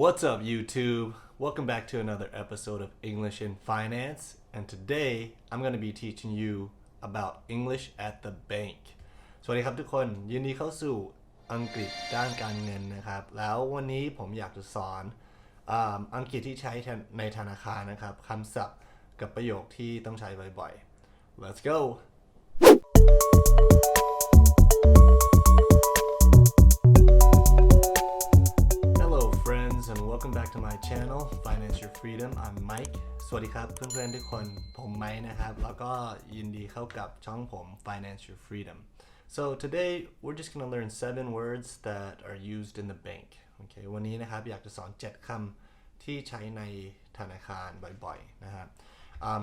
What's up, YouTube? Welcome back to another episode of English in Finance. And today I'm going to be teaching you about English at the bank. สวัสดีครับทุกคน ยินดีเข้าสู่อังกฤษด้านการเงินนะครับ แล้ววันนี้ผมอยากจะสอนอาอังกฤษที่ใช้ในธนาคารนะครับคำศัพท์กับประโยคที่ต้องใช้บ่อยๆ Let's go! welcome back to my channel Finance Your Freedom I'm Mike สวัสดีครับเพื่อนๆทุกคนผมไมค์นะครับ แล้วก็ยินดีเข้ากับช่องผม Finance Your Freedom so today we're just gonna learn seven words that are used in the bank โอเควันนี้นะครับอยากจะสอน 7คำที่ใช้ในธนาคารบ่อยๆนะครับ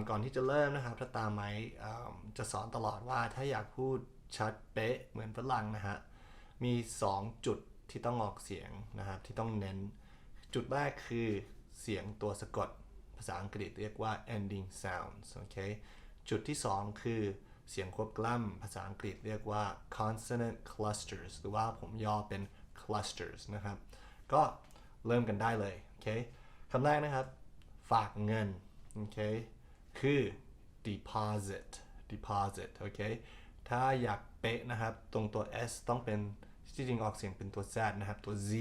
ก่อนที่จะเริ่มนะครับถ้าตามไมค์จะสอนตลอดว่าถ้าอยากพูดชัดเป๊ะเหมือนฝรั่งนะฮะมี 2 จุดที่ต้องออกเสียงนะครับที่ต้องเน้น จุดแรกคือเสียงตัวสะกด ภาษาอังกฤษเรียกว่า ending sounds โอเค จุดที่ 2 คือเสียงควบกล้ำภาษาอังกฤษเรียกว่า consonant clusters หรือว่าผมย่อเป็น clusters นะครับ ก็เริ่มกันได้เลย โอเคคำแรกนะครับ ฝากเงิน โอเค คือ deposit deposit โอเค ถ้าอยากเป๊ะนะครับ ตรงตัว s ต้องเป็น ที่จริงออกเสียงเป็นตัว z นะครับ ตัว z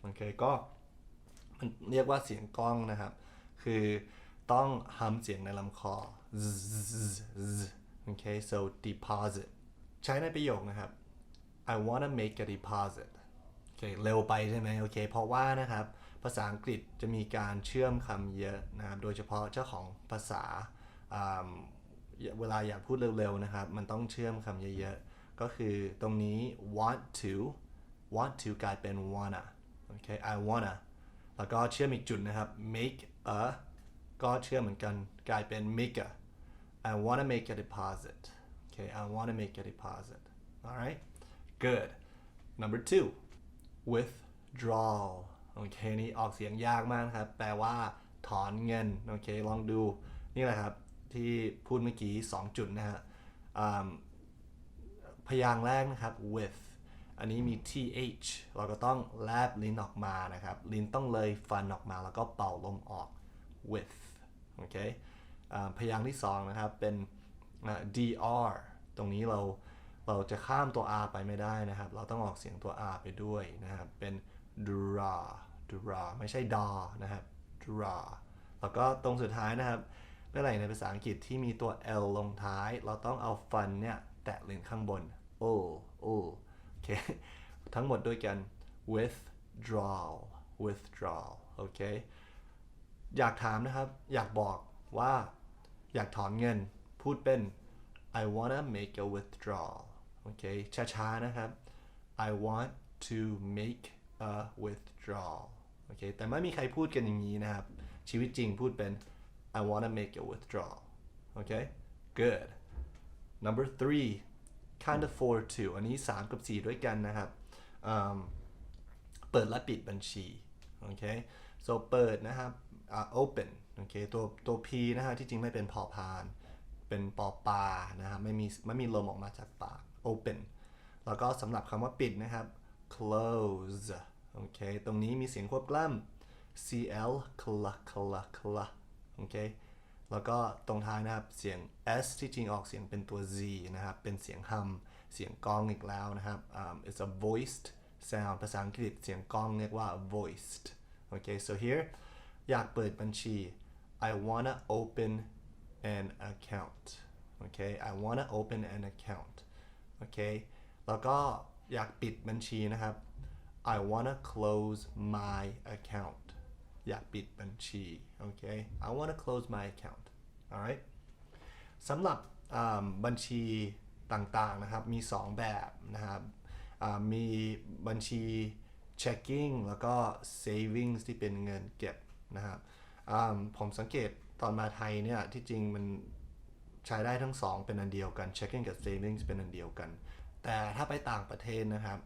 โอเค ก็ มันเรียกว่าเสียงกล้องนะครับ คือต้องฮัมเสียงในลำคอโอเค so deposit ใช้ในประโยคนะครับ I wanna make a deposit โอเคเร็วไปใช่ไหมโอเค เพราะว่านะครับ ภาษาอังกฤษจะมีการเชื่อมคำเยอะนะครับ โดยเฉพาะเจ้าของภาษา เวลาอยากพูดเร็วๆนะครับ มันต้องเชื่อมคำเยอะๆ ก็คือตรงนี้ want to want to กลายเป็น wanna โอเค I wanna แล้วก็เชื่อมอีกจุดนะครับ make a ก็เชื่อเหมือนกันกลายเป็น make a I wanna make a deposit okay I wanna make a deposit alright good number two withdrawal โอเคนี่ออกเสียงยากมากครับ แปลว่าถอนเงิน โอเค ลองดูนี่แหละครับ ที่พูดเมื่อกี้ 2 จุดนะฮะพยางค์แรกนะครับ with อันนี้มี th เราก็ต้องแลบลิ้นออกมานะครับ ลิ้นต้องเลยฟันออกมาแล้วก็เป่าลมออก with โอเคพยางค์ที่2นะครับ เป็น dr ตรงนี้เราเราจะข้ามตัว r ไปไม่ได้นะครับ เราต้องออกเสียงตัว r ไปด้วยนะครับ เป็น draw draw ไม่ใช่ draw นะครับ draw แล้วก็ตรงสุดท้ายนะครับเมื่อไหร่ในภาษาอังกฤษที่มีตัว l ลงท้าย เราต้องเอาฟันเนี่ยแตะลิ้นข้างบน o o ทั้งหมดด้วยกัน withdrawal withdrawal โอเค อยากถามนะครับ อยากบอกว่าอยากถอนเงิน พูดเป็น I wanna make a withdrawal โอเค ช้าๆ นะครับ I want to make a withdrawal โอเค แต่ไม่มีใครพูดกันอย่างนี้นะครับ ชีวิตจริงพูดเป็น I wanna make a withdrawal โอเค good number three kind of for to อันนี้ 3 กับ 4 ด้วยกันนะครับเปิดและปิดบัญชี โอเค so เปิดนะครับอ่า open โอเค ตัวตัว p นะฮะที่จริงไม่เป็นพอพาน เป็นปอปานะครับไม่มีไม่มีลมออกมาจากปาก open แล้วก็สำหรับคำว่าปิดนะครับ close โอเค ตรงนี้มีเสียงควบกล้ำ cl คละคละคละโอเค แล้วก็ตรงท้ายนะครับเสียง s ที่จริงออกเสียงเป็นตัว z นะครับ เป็นเสียงฮัมเสียงก้องอีกแล้วนะครับ um, it's a voiced sound ภาษาอังกฤษเสียงก้องเรียกว่า voiced โอเค so here อยากเปิดบัญชี I wanna open an account โอเค I wanna open an account โอเค แล้วก็อยากปิดบัญชีนะครับ I wanna close my account อยากปิดบัญชี โอเค I wanna close my account alright สำหรับบัญชีต่างๆนะครับมี 2 แบบนะครับมีบัญชี checking แล้วก็ savings ที่เป็นเงินเก็บนะครับผมสังเกตตอนมาไทยเนี่ยที่จริงมันใช้ได้ทั้งสองเป็นอันเดียวกัน checking กับ savings เป็นอันเดียวกัน แต่ถ้าไปต่างประเทศนะครับ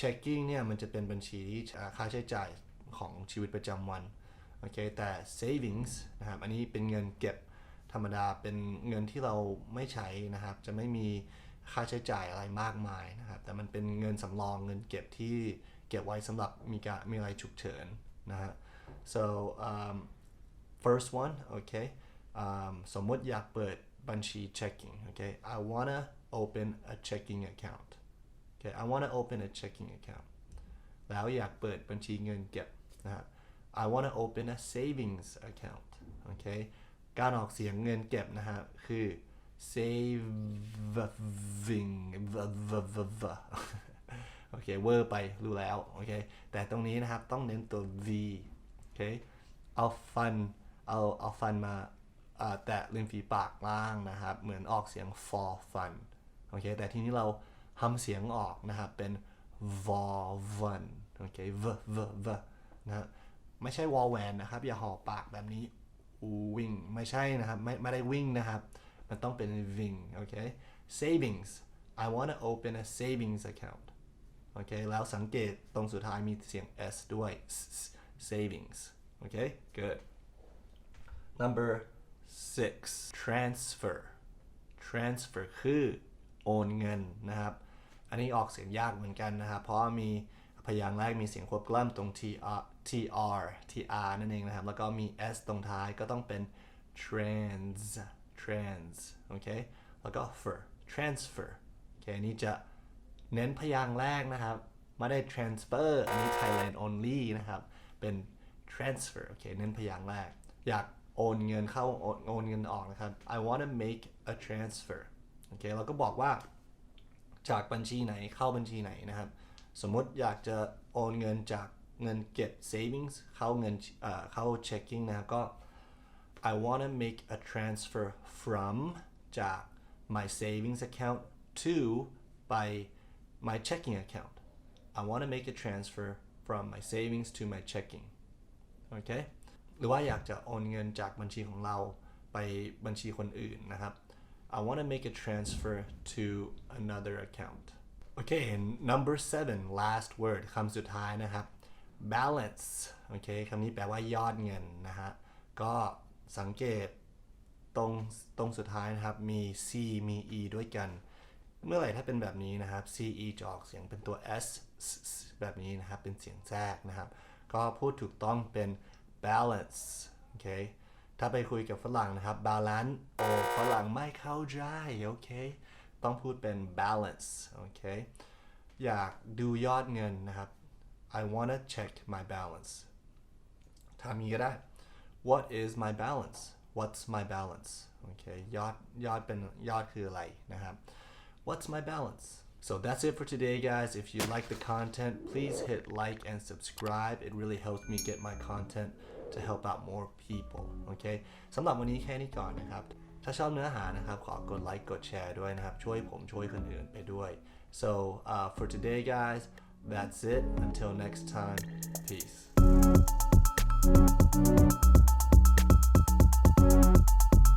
checking เนี่ยมันจะเป็นบัญชีที่ค่าใช้จ่ายของชีวิตประจำวัน โอเคแต่ savings นะครับอันนี้เป็นเงินเก็บธรรมดาเป็นเงินที่เราไม่ใช้นะครับ จะไม่มีค่าใช้จ่ายอะไรมากมายนะครับ แต่มันเป็นเงินสำรองเงินเก็บที่เก็บไว้สำหรับมีการมีอะไรฉุกเฉินนะฮะ so um, first one okay um, สมมติอยากเปิดบัญชี checking okay I wanna open a checking account okay I wanna open a checking account แล้วอยากเปิดบัญชีเงินเก็บนะฮะ I wanna open a savings account okay การออกเสียงเงินเก็บนะฮะ คือ saving โอเคเวอร์ไปรู้แล้ว โอเค แต่ตรงนี้นะครับ ต้องเน้นตัว v โอเค เอาฟัน เอา เอาฟันมาแตะริมฝีปากล่างนะครับ เหมือนออกเสียง for fun โอเค แต่ทีนี้เราทำเสียงออกนะครับ เป็น von โอเค v v v นะ ไม่ใช่วอลแวนนะครับอย่าห่อปากแบบนี้วิ่งไม่ใช่นะครับไม่ไม่ได้วิ่งนะครับ มันต้องเป็นวิ่งโอเค savings I want to open a savings account โอเคแล้วสังเกตตรงสุดท้ายมีเสียง s ด้วย savings โอเค good number six transfer transfer คือโอนเงินนะครับ อันนี้ออกเสียงยากเหมือนกันนะครับ เพราะมี พยางค์แรกมีเสียงควบกล้ำตรง tr tr tr นั่นเองนะครับ แล้วก็มี s ตรงท้ายก็ต้องเป็น trans trans โอเค แล้วก็ fer transfer โอเคอันนี้จะเน้นพยางค์แรกนะครับ ไม่ได้ transfer อันนี้ Thailand only นะครับ เป็น transfer โอเค เน้นพยางค์แรก อยากโอนเงินเข้าโอนโอนเงินออกนะครับ I want to make a transfer โอเค เราก็บอกว่าจากบัญชีไหนเข้าบัญชีไหนนะครับ สมมติอยากจะโอนเงินจากเงินเก็บ savings เข้าเงินเข้า checking นะครับก็ I want to make a transfer from จาก my savings account to by my checking account I want to make a transfer from my savings to my checking โอเคหรือว่าอยากจะโอนเงินจากบัญชีของเราไปบัญชีคนอื่นนะครับ I want to make a transfer to another account โอเค number seven last word คำสุดท้ายนะครับ balance โอเคคำนี้แปลว่ายอดเงินนะฮะ ก็สังเกตตรงตรงสุดท้ายนะครับ มี c มี e ด้วยกัน เมื่อไหร่ถ้าเป็นแบบนี้นะครับ ce จะออกเสียงเป็นตัว s แบบนี้นะครับ เป็นเสียงแทรกนะครับ ก็พูดถูกต้องเป็น balance โอเค ถ้าไปคุยกับฝรั่งนะครับ balance โอ้ฝรั่งไม่เข้าใจ โอเค ต้องพูดเป็น balance โอเค อยากดูยอดเงินนะครับ I wanna check my balance ทำนี้ก็ได้ What is my balance What's my balance โอเค ยอดยอดเป็นยอดคืออะไรนะครับ What's my balance So that's it for today guys if you like the content please hit like and subscribe it really helps me get my content to help out more people โอเคสำหรับวันนี้แค่นี้ก่อนนะครับ ถ้าชอบเนื้อหานะครับขอกดไลค์กดแชร์ด้วยนะครับ ช่วยผมช่วยคนอื่นไปด้วย so uh, for today guys that's it until next time peace